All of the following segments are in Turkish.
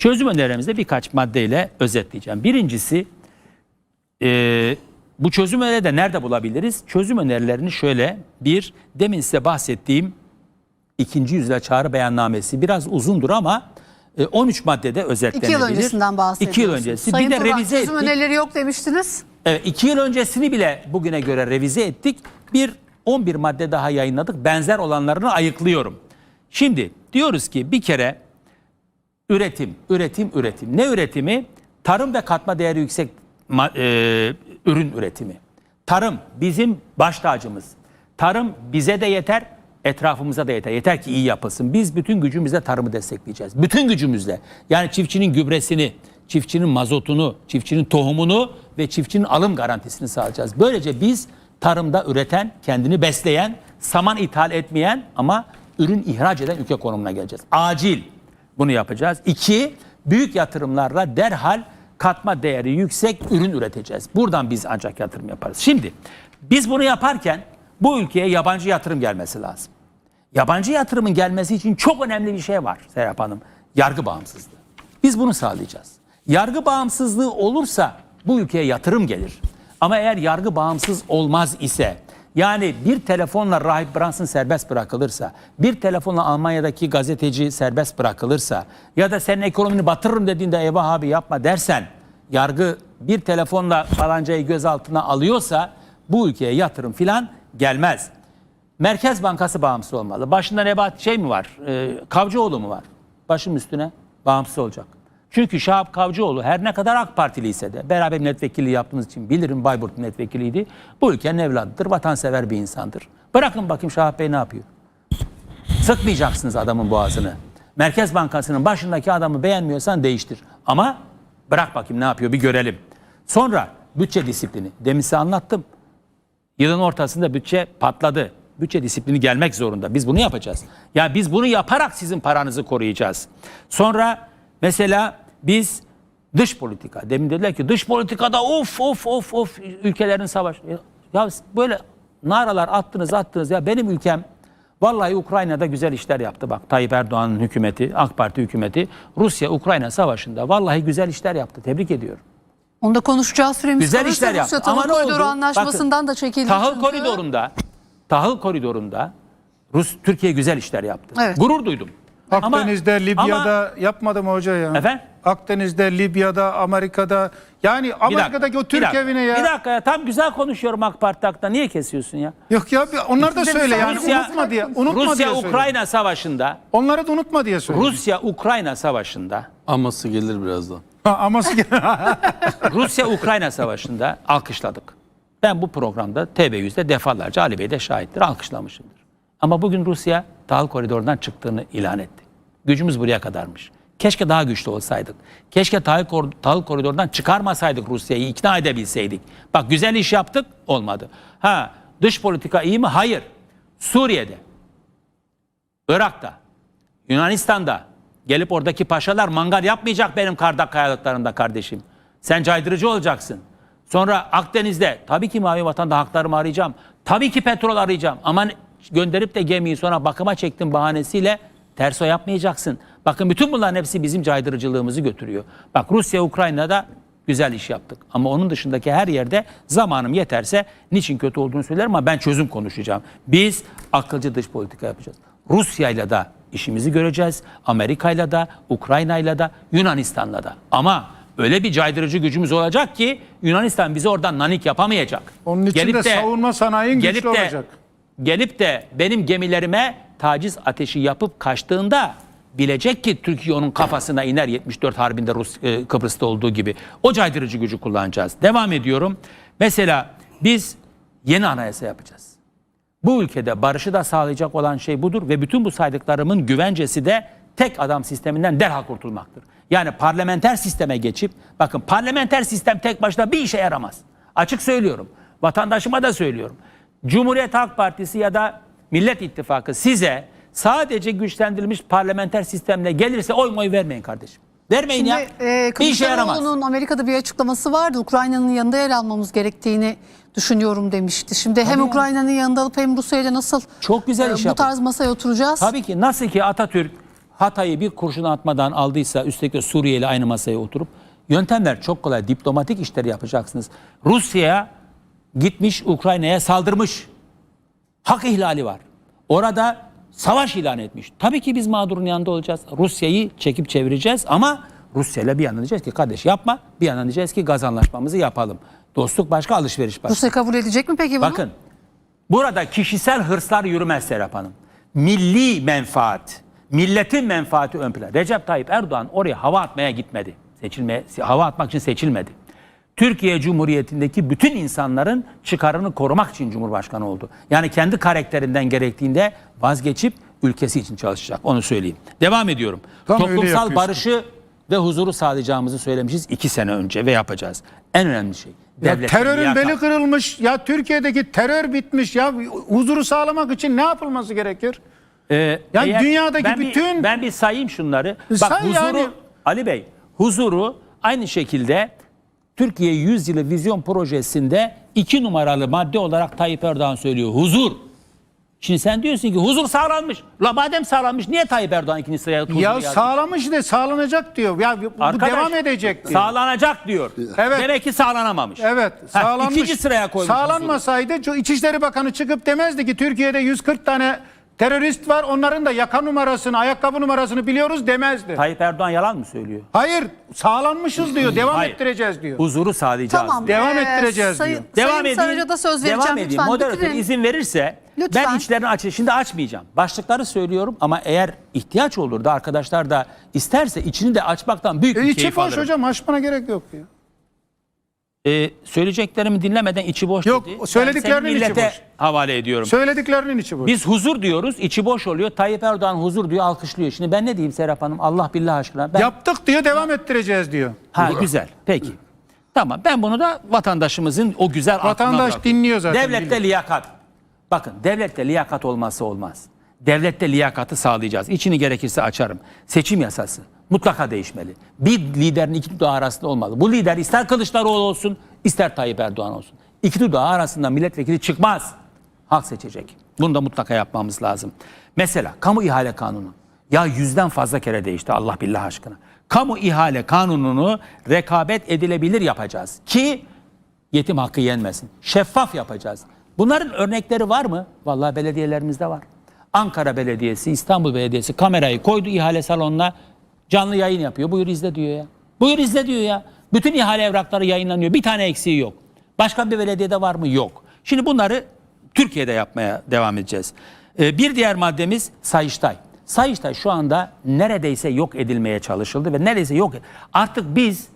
Çözüm önerilerimizde birkaç maddeyle özetleyeceğim. Birincisi e, bu çözüm önerileri de nerede bulabiliriz? Çözüm önerilerini şöyle bir demin size bahsettiğim ikinci yüzyıla çağrı beyannamesi biraz uzundur ama e, 13 maddede özetlenebilir. İki yıl öncesinden bahsediyorsunuz. İki yıl öncesi. Sayın bir de Turan, revize çözüm ettik. önerileri yok demiştiniz. Evet, iki yıl öncesini bile bugüne göre revize ettik. Bir 11 madde daha yayınladık. Benzer olanlarını ayıklıyorum. Şimdi diyoruz ki bir kere üretim, üretim, üretim. Ne üretimi? Tarım ve katma değeri yüksek e, ürün üretimi. Tarım bizim baş tacımız. Tarım bize de yeter, etrafımıza da yeter. Yeter ki iyi yapılsın. Biz bütün gücümüzle tarımı destekleyeceğiz. Bütün gücümüzle. Yani çiftçinin gübresini, çiftçinin mazotunu, çiftçinin tohumunu ve çiftçinin alım garantisini sağlayacağız. Böylece biz tarımda üreten, kendini besleyen, saman ithal etmeyen ama ürün ihraç eden ülke konumuna geleceğiz. Acil bunu yapacağız. İki, büyük yatırımlarla derhal katma değeri yüksek ürün üreteceğiz. Buradan biz ancak yatırım yaparız. Şimdi biz bunu yaparken bu ülkeye yabancı yatırım gelmesi lazım. Yabancı yatırımın gelmesi için çok önemli bir şey var Serap Hanım. Yargı bağımsızlığı. Biz bunu sağlayacağız. Yargı bağımsızlığı olursa bu ülkeye yatırım gelir. Ama eğer yargı bağımsız olmaz ise yani bir telefonla Rahip Brunson serbest bırakılırsa, bir telefonla Almanya'daki gazeteci serbest bırakılırsa ya da senin ekonomini batırırım dediğinde eyvah abi yapma dersen yargı bir telefonla falancayı gözaltına alıyorsa bu ülkeye yatırım filan gelmez. Merkez Bankası bağımsız olmalı. Başında Nebat şey mi var? E, Kavcıoğlu mu var? Başım üstüne bağımsız olacak. Çünkü Şahap Kavcıoğlu her ne kadar AK Partili ise de beraber milletvekili yaptığınız için bilirim Bayburt milletvekiliydi. Bu ülkenin evladıdır, vatansever bir insandır. Bırakın bakayım Şahap Bey ne yapıyor? Sıkmayacaksınız adamın boğazını. Merkez Bankası'nın başındaki adamı beğenmiyorsan değiştir. Ama bırak bakayım ne yapıyor bir görelim. Sonra bütçe disiplini. Demin size anlattım. Yılın ortasında bütçe patladı. Bütçe disiplini gelmek zorunda. Biz bunu yapacağız. Ya biz bunu yaparak sizin paranızı koruyacağız. Sonra mesela biz dış politika. Demin dediler ki dış politikada of of of of ülkelerin savaş. Ya böyle naralar attınız attınız ya benim ülkem Vallahi Ukrayna'da güzel işler yaptı bak. Tayyip Erdoğan'ın hükümeti, AK Parti hükümeti Rusya-Ukrayna savaşında vallahi güzel işler yaptı. Tebrik ediyorum. Onda konuşacağı süremiz Güzel kalırsa işler Rusya yaptı. Ama ne oldu? Anlaşması'ndan Bakın, da çekildi. Tahıl çünkü. koridorunda Tahıl koridorunda Rus Türkiye güzel işler yaptı. Evet. Gurur duydum. Ama- Akdeniz'de, Libya'da ama- yapmadı mı hoca ya? Efendim? Akdeniz'de, Libya'da, Amerika'da yani Amerika'daki o bir Türk dakika, evine ya. Bir dakika ya tam güzel konuşuyorum AK Parti hakkında. Niye kesiyorsun ya? Yok ya onlar da söyle yani Rusya- unutma diye. Unutma. Rusya-Ukrayna savaşında Onları da unutma diye söyle. Rusya-Ukrayna savaşında Aması gelir birazdan. Ha, aması Rusya-Ukrayna savaşında alkışladık. Ben bu programda TV100'de defalarca Ali Bey de şahittir alkışlamışımdır. Ama bugün Rusya tahıl koridorundan çıktığını ilan etti. Gücümüz buraya kadarmış. Keşke daha güçlü olsaydık. Keşke tahıl, kor- tahıl koridorundan çıkarmasaydık Rusya'yı, ikna edebilseydik. Bak güzel iş yaptık, olmadı. Ha dış politika iyi mi? Hayır. Suriye'de, Irak'ta, Yunanistan'da gelip oradaki paşalar mangal yapmayacak benim kardak kayalıklarında kardeşim. Sen caydırıcı olacaksın. Sonra Akdeniz'de tabii ki mavi vatanda haklarımı arayacağım. Tabii ki petrol arayacağım. Ama gönderip de gemiyi sonra bakıma çektim bahanesiyle terso yapmayacaksın. Bakın bütün bunların hepsi bizim caydırıcılığımızı götürüyor. Bak Rusya Ukrayna'da güzel iş yaptık. Ama onun dışındaki her yerde zamanım yeterse niçin kötü olduğunu söylerim ama ben çözüm konuşacağım. Biz akılcı dış politika yapacağız. Rusya'yla da işimizi göreceğiz. Amerika'yla da, Ukrayna'yla da, Yunanistan'la da. Ama öyle bir caydırıcı gücümüz olacak ki Yunanistan bizi oradan nanik yapamayacak. Onun için de savunma sanayin güçlü gelip de, olacak. Gelip de benim gemilerime taciz ateşi yapıp kaçtığında bilecek ki Türkiye onun kafasına iner 74 Harbi'nde Rus e, Kıbrıs'ta olduğu gibi. O caydırıcı gücü kullanacağız. Devam ediyorum. Mesela biz yeni anayasa yapacağız. Bu ülkede barışı da sağlayacak olan şey budur ve bütün bu saydıklarımın güvencesi de tek adam sisteminden derhal kurtulmaktır. Yani parlamenter sisteme geçip bakın parlamenter sistem tek başına bir işe yaramaz. Açık söylüyorum. Vatandaşıma da söylüyorum. Cumhuriyet Halk Partisi ya da Millet İttifakı size sadece güçlendirilmiş parlamenter sistemle gelirse oy moy vermeyin kardeşim. Vermeyin ya. Şimdi e, bir işe yaramaz. Amerika'da bir açıklaması vardı. Ukrayna'nın yanında yer almamız gerektiğini düşünüyorum demişti. Şimdi hem ya. Ukrayna'nın yanında alıp hem Rusya'yla nasıl Çok güzel e, iş bu yapın. tarz masaya oturacağız? Tabii ki nasıl ki Atatürk Hatay'ı bir kurşun atmadan aldıysa üstelik de Suriye ile aynı masaya oturup yöntemler çok kolay. Diplomatik işleri yapacaksınız. Rusya gitmiş Ukrayna'ya saldırmış. Hak ihlali var. Orada savaş ilan etmiş. Tabii ki biz mağdurun yanında olacağız. Rusya'yı çekip çevireceğiz ama Rusya ile bir yandan diyeceğiz ki kardeş yapma. Bir yandan diyeceğiz ki gaz anlaşmamızı yapalım. Dostluk başka, alışveriş başka. Rusya kabul edecek mi peki bunu? Bakın burada kişisel hırslar yürümez Serap Hanım. Milli menfaat, milletin menfaati ön plan. Recep Tayyip Erdoğan oraya hava atmaya gitmedi. Seçilmeye, hava atmak için seçilmedi. Türkiye Cumhuriyeti'ndeki bütün insanların çıkarını korumak için Cumhurbaşkanı oldu. Yani kendi karakterinden gerektiğinde vazgeçip ülkesi için çalışacak. Onu söyleyeyim. Devam ediyorum. Tam Toplumsal barışı ve huzuru sağlayacağımızı söylemişiz iki sene önce ve yapacağız. En önemli şey. Ya terörün liyakat. beli kırılmış. Ya Türkiye'deki terör bitmiş. Ya huzuru sağlamak için ne yapılması gerekir? Ee, Yani eğer- dünyadaki ben bütün- bir, ben bir sayayım şunları. Bak Say huzuru yani. Ali Bey huzuru aynı şekilde Türkiye 100 yılı vizyon projesinde iki numaralı madde olarak Tayyip Erdoğan söylüyor. Huzur. Şimdi sen diyorsun ki huzur sağlanmış. La madem sağlanmış niye Tayyip Erdoğan ikinci sıraya huzuru Ya yazmış? sağlamış de sağlanacak diyor. Ya bu Arkadaş, devam edecek diyor. Sağlanacak diyor. Evet. Demek ki sağlanamamış. Evet, Heh, sağlanmış. ikinci sıraya koymuş huzuru. Sağlanmasaydı şu İçişleri Bakanı çıkıp demezdi ki Türkiye'de 140 tane terörist var. Onların da yaka numarasını, ayakkabı numarasını biliyoruz demezdi. Tayyip Erdoğan yalan mı söylüyor? Hayır, sağlanmışız diyor. Devam Hayır. ettireceğiz diyor. Huzuru sağlayacağız. Tamam. Devam ee, ettireceğiz sayın, diyor. Devam Sayın edeyim. Da söz vereceğim Devam edeyim. lütfen. Moderatör bitirin. izin verirse Lütfen. ben içlerini aç şimdi açmayacağım. Başlıkları söylüyorum ama eğer ihtiyaç olur da arkadaşlar da isterse içini de açmaktan büyük E, bir içi keyif boş alırım. hocam açmana gerek yok ya. Ee, söyleyeceklerimi dinlemeden içi boş Yok, dedi. Söylediklerinin seni millete içi boş. havale ediyorum. Söylediklerinin içi boş. Biz huzur diyoruz, içi boş oluyor. Tayyip Erdoğan huzur diyor, alkışlıyor. Şimdi ben ne diyeyim Serap Hanım? Allah billah aşkına. Ben... Yaptık diyor devam ettireceğiz diyor. Ha güzel. Peki. Tamam ben bunu da vatandaşımızın o güzel Vatandaş dinliyor zaten, Devlette biliyor. liyakat. Bakın devlette liyakat olmazsa olmaz. Devlette liyakatı sağlayacağız. İçini gerekirse açarım. Seçim yasası mutlaka değişmeli. Bir liderin iki dudağı arasında olmalı. Bu lider ister Kılıçdaroğlu olsun ister Tayyip Erdoğan olsun. İki dudağı arasında milletvekili çıkmaz. Halk seçecek. Bunu da mutlaka yapmamız lazım. Mesela kamu ihale kanunu. Ya yüzden fazla kere değişti Allah billah aşkına. Kamu ihale kanununu rekabet edilebilir yapacağız. Ki yetim hakkı yenmesin. Şeffaf yapacağız. Bunların örnekleri var mı? Vallahi belediyelerimizde var. Ankara Belediyesi, İstanbul Belediyesi kamerayı koydu ihale salonuna. Canlı yayın yapıyor. Buyur izle diyor ya. Buyur izle diyor ya. Bütün ihale evrakları yayınlanıyor. Bir tane eksiği yok. Başka bir belediyede var mı? Yok. Şimdi bunları Türkiye'de yapmaya devam edeceğiz. Ee, bir diğer maddemiz Sayıştay. Sayıştay şu anda neredeyse yok edilmeye çalışıldı ve neredeyse yok. Artık biz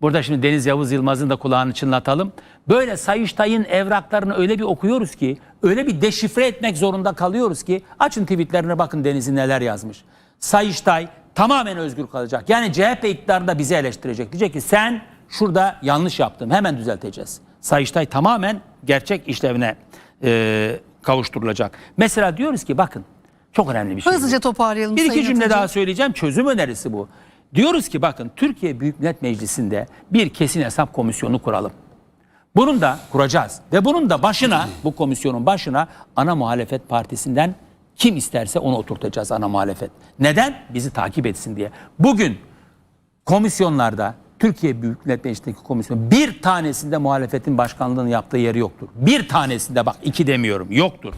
Burada şimdi Deniz Yavuz Yılmaz'ın da kulağını çınlatalım. Böyle Sayıştay'ın evraklarını öyle bir okuyoruz ki, öyle bir deşifre etmek zorunda kalıyoruz ki, açın tweetlerine bakın Deniz'in neler yazmış. Sayıştay tamamen özgür kalacak. Yani CHP iktidarında bizi eleştirecek. Diyecek ki sen şurada yanlış yaptın hemen düzelteceğiz. Sayıştay tamamen gerçek işlevine e, kavuşturulacak. Mesela diyoruz ki bakın çok önemli bir şey. Hızlıca toparlayalım Bir iki cümle Atıcı. daha söyleyeceğim. Çözüm önerisi bu. Diyoruz ki bakın Türkiye Büyük Millet Meclisi'nde bir kesin hesap komisyonu kuralım. Bunun da kuracağız. Ve bunun da başına, bu komisyonun başına ana muhalefet partisinden kim isterse onu oturtacağız ana muhalefet. Neden? Bizi takip etsin diye. Bugün komisyonlarda Türkiye Büyük Millet Meclisi'ndeki komisyon bir tanesinde muhalefetin başkanlığını yaptığı yeri yoktur. Bir tanesinde bak iki demiyorum yoktur.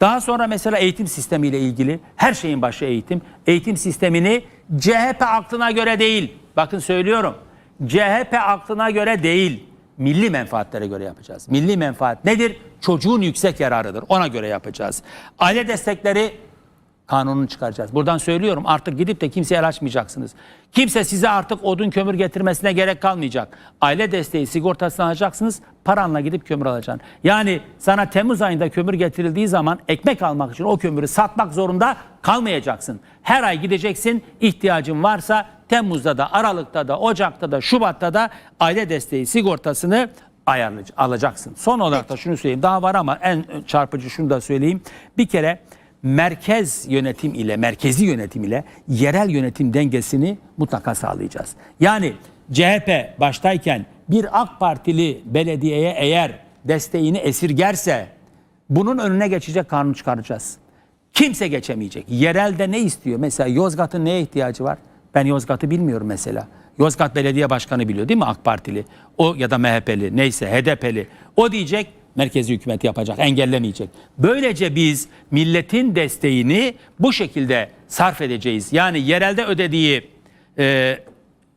Daha sonra mesela eğitim sistemiyle ilgili her şeyin başı eğitim. Eğitim sistemini CHP aklına göre değil. Bakın söylüyorum. CHP aklına göre değil. Milli menfaatlere göre yapacağız. Milli menfaat nedir? Çocuğun yüksek yararıdır. Ona göre yapacağız. Aile destekleri kanununu çıkaracağız. Buradan söylüyorum artık gidip de kimseye el açmayacaksınız. Kimse size artık odun kömür getirmesine gerek kalmayacak. Aile desteği sigortasını alacaksınız. Paranla gidip kömür alacaksın. Yani sana Temmuz ayında kömür getirildiği zaman ekmek almak için o kömürü satmak zorunda kalmayacaksın. Her ay gideceksin. ihtiyacın varsa Temmuz'da da, Aralık'ta da, Ocak'ta da, Şubat'ta da aile desteği sigortasını ayarlayıcı alacaksın. Son olarak da şunu söyleyeyim. Daha var ama en çarpıcı şunu da söyleyeyim. Bir kere merkez yönetim ile, merkezi yönetim ile yerel yönetim dengesini mutlaka sağlayacağız. Yani CHP baştayken bir AK Partili belediyeye eğer desteğini esirgerse bunun önüne geçecek kanun çıkaracağız. Kimse geçemeyecek. Yerelde ne istiyor? Mesela Yozgat'ın neye ihtiyacı var? Ben Yozgat'ı bilmiyorum mesela. Yozgat Belediye Başkanı biliyor değil mi AK Partili? O ya da MHP'li neyse HDP'li. O diyecek merkezi hükümet yapacak, engellemeyecek. Böylece biz milletin desteğini bu şekilde sarf edeceğiz. Yani yerelde ödediği e,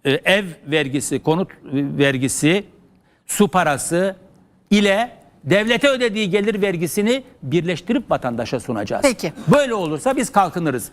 e, ev vergisi, konut vergisi, su parası ile devlete ödediği gelir vergisini birleştirip vatandaşa sunacağız. Peki. Böyle olursa biz kalkınırız.